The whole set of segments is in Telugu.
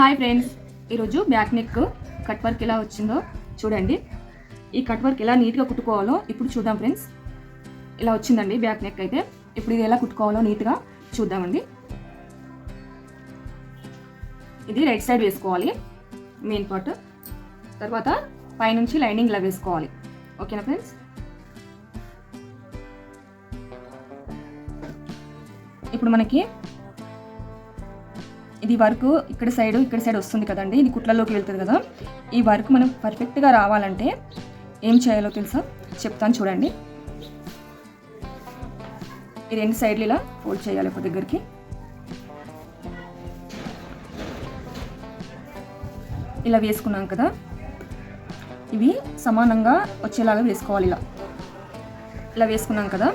Hi friends. ఈరోజు బ్యాక్ నెక్ కట్ వర్క్ ఎలా వచ్చిందో చూడండి. ఈ కట్ వర్క్ ఎలా నీట్గా కుట్టుకోవాలో ఇప్పుడు చూద్దాం ఫ్రెండ్స్. ఇలా వచ్చిందండి బ్యాక్ నెక్ అయితే. ఇప్పుడు ఇది ఎలా కుట్టుకోవాలో నీట్గా చూద్దామండి. ఇది రైట్ సైడ్ వేసుకోవాలి మెయిన్ పార్ట్. తర్వాత పైనుంచి లైనింగ్ ఇలా వేసుకోవాలి. ఓకేనా ఫ్రెండ్స్? ఇప్పుడు మనకి ఇది వర్క్ ఇక్కడ సైడ్ ఇక్కడ సైడ్ వస్తుంది కదండి. ఇది కుట్లలోకి వెళ్తుంది కదా. ఈ వర్క్ మనం పర్ఫెక్ట్గా రావాలంటే ఏం చేయాలో తెలుసా? చెప్తాను చూడండి. ఈ రెండు సైడ్లు ఇలా ఫోల్డ్ చేయాలి ఒక దగ్గరికి. ఇలా వేసుకున్నాం కదా. ఇవి సమానంగా వచ్చేలాగా వేసుకోవాలి ఇలా. ఇలా వేసుకున్నాం కదా.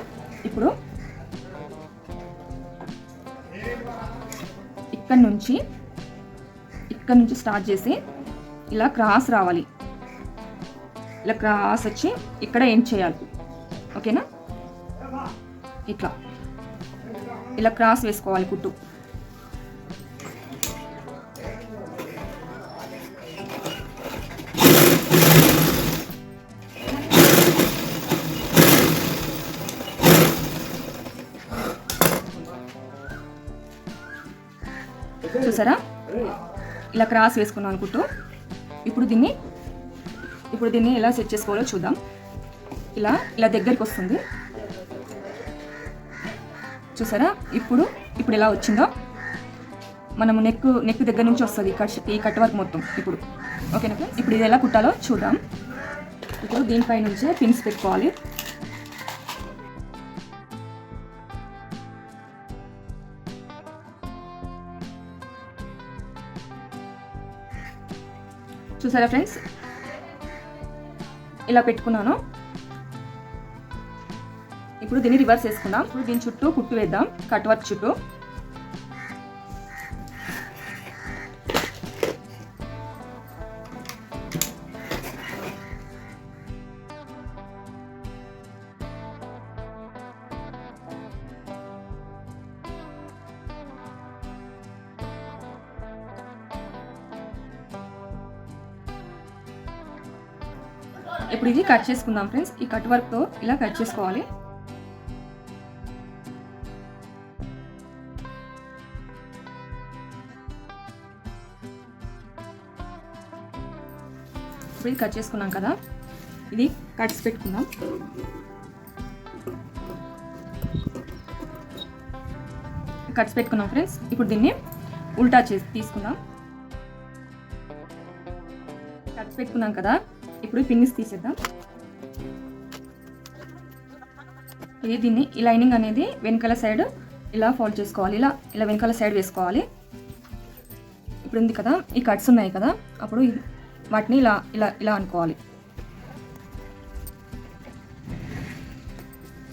ఇప్పుడు ఇక్కడ నుంచి ఇక్కడ నుంచి స్టార్ట్ చేసి ఇలా క్రాస్ రావాలి. ఇలా క్రాస్ వచ్చి ఇక్కడ ఏం చేయాలి. ఓకేనా ఇట్లా. ఇలా క్రాస్ వేసుకోవాలి కుట్టు. చూసారా? ఇలా క్రాస్ వేసుకున్నాం అనుకుంటూ. ఇప్పుడు దీన్ని ఇప్పుడు దీన్ని ఎలా సెట్ చేసుకోవాలో చూద్దాం. ఇలా ఇలా దగ్గరికి వస్తుంది. చూసారా? ఇప్పుడు ఇప్పుడు ఎలా వచ్చిందో? మనము నెక్ నెక్ దగ్గర నుంచి వస్తుంది ఈ కట్ ఈ కట్ వర్క్ మొత్తం ఇప్పుడు. ఓకేనా ఇప్పుడు ఇది ఎలా కుట్టాలో చూద్దాం. ఇప్పుడు దీనిపై నుంచే పిన్స్ పెట్టుకోవాలి. చూసారా ఫ్రెండ్స్? ఇలా పెట్టుకున్నాను. ఇప్పుడు దీన్ని రివర్స్ వేసుకుందాం ఇప్పుడు దీని చుట్టూ కుట్టు వేద్దాం. కట్ వర్క్ చుట్టూ. ఇప్పుడు ఇది కట్ చేసుకుందాం ఫ్రెండ్స్. ఈ కట్ వర్క్తో ఇలా కట్ చేసుకోవాలి. ఇప్పుడు ఇది కట్ చేసుకున్నాం కదా. ఇది కట్స్ పెట్టుకుందాం. కట్స్ పెట్టుకున్నాం ఫ్రెండ్స్. ఇప్పుడు దీన్ని ఉల్టా చేసి తీసుకుందాం. కట్స్ పెట్టుకున్నాం కదా. ఇప్పుడు పిన్నిస్ తీసేద్దాం. ఇది దీన్ని ఈ లైనింగ్ అనేది వెనకాల సైడ్ ఇలా ఫోల్డ్ చేసుకోవాలి. ఇలా ఇలా వెనకాల సైడ్ వేసుకోవాలి. ఇప్పుడు ఉంది కదా ఈ కట్స్ ఉన్నాయి కదా అప్పుడు వాటిని ఇలా ఇలా ఇలా అనుకోవాలి.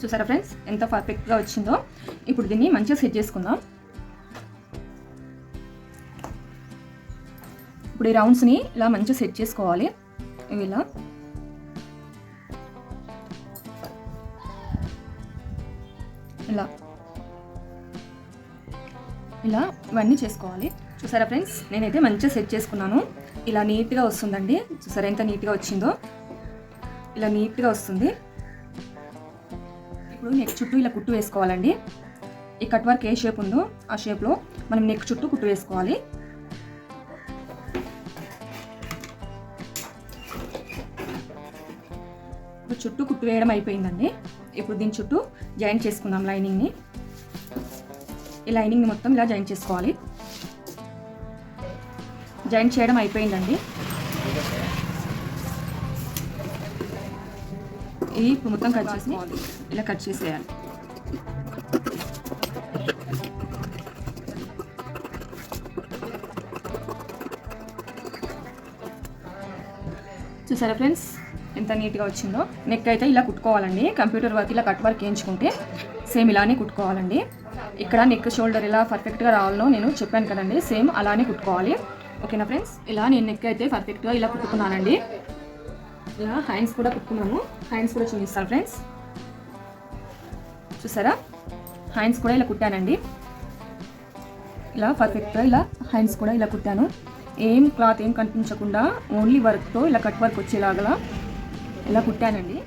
చూసారా ఫ్రెండ్స్ ఎంత పర్ఫెక్ట్గా వచ్చిందో. ఇప్పుడు దీన్ని మంచిగా సెట్ చేసుకుందాం. ఇప్పుడు ఈ రౌండ్స్ని ఇలా మంచిగా సెట్ చేసుకోవాలి. ఇలా. ఇలా. ఇలా ఇవన్నీ చేసుకోవాలి. చూసారా ఫ్రెండ్స్? నేనైతే మంచిగా సెట్ చేసుకున్నాను. ఇలా నీట్గా వస్తుందండి. చూసారా ఎంత నీట్గా వచ్చిందో? ఇలా నీట్గా వస్తుంది. ఇప్పుడు నెక్ చుట్టూ ఇలా కుట్టు వేసుకోవాలండి. ఈ కట్ వర్క్ ఏ షేప్ ఉందో ఆ షేప్లో మనం నెక్ చుట్టూ కుట్టు వేసుకోవాలి. చుట్టూ కుట్టు వేయడం అయిపోయిందండి. ఇప్పుడు దీని చుట్టూ జాయింట్ చేసుకుందాం లైనింగ్ని. ఈ లైనింగ్ని మొత్తం ఇలా జాయింట్ చేసుకోవాలి. జాయింట్ చేయడం అయిపోయిందండి. ఇది ఇప్పుడు మొత్తం కట్ చేసి ఇలా కట్ చేసేయాలి. చూసారా ఫ్రెండ్స్? ఎంత నీట్గా వచ్చిందో. నెక్ అయితే ఇలా కుట్టుకోవాలండి. కంప్యూటర్ వర్క్ ఇలా కట్ వర్క్ వేయించుకుంటే సేమ్ ఇలానే కుట్టుకోవాలండి. ఇక్కడ నెక్ షోల్డర్ ఇలా పర్ఫెక్ట్గా రావాలో నేను చెప్పాను కదండి. సేమ్ అలానే కుట్టుకోవాలి. ఓకేనా ఫ్రెండ్స్ ఇలా నేను నెక్ అయితే పర్ఫెక్ట్గా ఇలా కుట్టుకున్నానండి. ఇలా హ్యాండ్స్ కూడా కుట్టుకున్నాము హ్యాండ్స్ కూడా చూపిస్తాను ఫ్రెండ్స్ చూసారా? హ్యాండ్స్ కూడా ఇలా కుట్టానండి. ఇలా పర్ఫెక్ట్గా ఇలా హ్యాండ్స్ కూడా ఇలా కుట్టాను. ఏం క్లాత్ ఏం కనిపించకుండా ఓన్లీ వర్క్తో ఇలా కట్ వర్క్ వచ్చేలాగా ఇలా కుట్టానండి.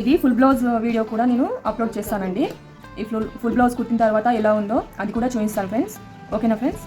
ఇది ఫుల్ బ్లౌజ్ వీడియో కూడా నేను అప్లోడ్ చేస్తానండి. ఈ ఫుల్ ఫుల్ బ్లౌజ్ కుట్టిన తర్వాత ఎలా ఉందో అది కూడా చూపిస్తాను ఫ్రెండ్స్ ఓకేనా ఫ్రెండ్స్